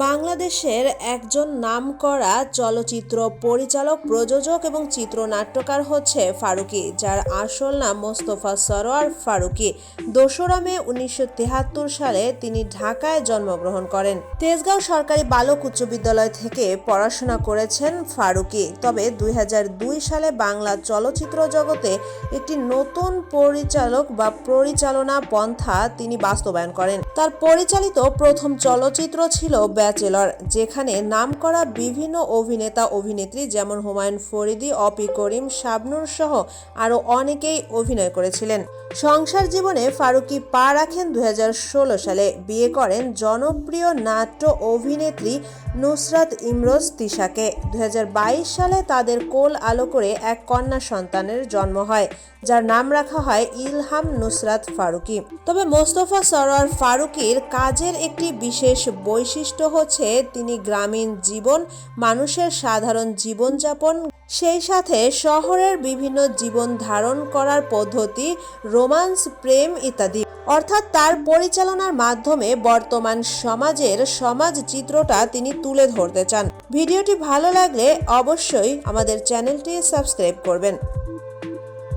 বাংলাদেশের একজন নামকরা চলচ্চিত্র পরিচালক, প্রযোজক এবং চিত্রনাট্যকার হচ্ছে ফারুকি, যার আসল নাম মোস্তফা সরোয়ার ফারুকি। দোসরা মে উনিশশো সালে তিনি ঢাকায় জন্মগ্রহণ করেন। তেজগাঁও সরকারি বালক উচ্চ বিদ্যালয় থেকে পড়াশোনা করেছেন ফারুকি। তবে দুই হাজার দুই সালে বাংলা চলচ্চিত্র জগতে একটি নতুন পরিচালক বা পরিচালনা পন্থা তিনি বাস্তবায়ন করেন। তার পরিচালিত প্রথম চলচ্চিত্র ছিল ব্যাচেলর, যেখানে নাম করা বিভিন্ন অভিনেতা অভিনেত্রী যেমন হুমায়ুন ফরিদি, অপি করিম, শাবনুর সহ আরও অনেকেই অভিনয় করেছিলেন। সংসার জীবনে ফারুকী পা রাখেন দুই হাজার ষোলো সালে। বিয়ে করেন জনপ্রিয় নাট্য অভিনেত্রী নুসরাত ইমরোজ তিশাকে। দু হাজার বাইশ সালে তাদের কোল আলো করে এক কন্যা সন্তানের জন্ম হয়, যার নাম রাখা হয় ইলহাম নুসরাত ফারুকী। তবে মোস্তফা সরোয়ার ফারুকীর কাজের একটি বিশেষ বৈশিষ্ট্য হচ্ছে, তিনি গ্রামীণ জীবন, মানুষের সাধারণ জীবনযাপন সেই সাথে শহরের বিভিন্ন জীবন ধারণ করার পদ্ধতি, রোমান্স, প্রেম ইত্যাদি। অর্থাৎ তার পরিচালনার মাধ্যমে বর্তমান সমাজের সমাজ চিত্রটা তিনি তুলে ধরতে চান। ভিডিওটি ভালো লাগলে অবশ্যই আমাদের চ্যানেলটি সাবস্ক্রাইব করবেন।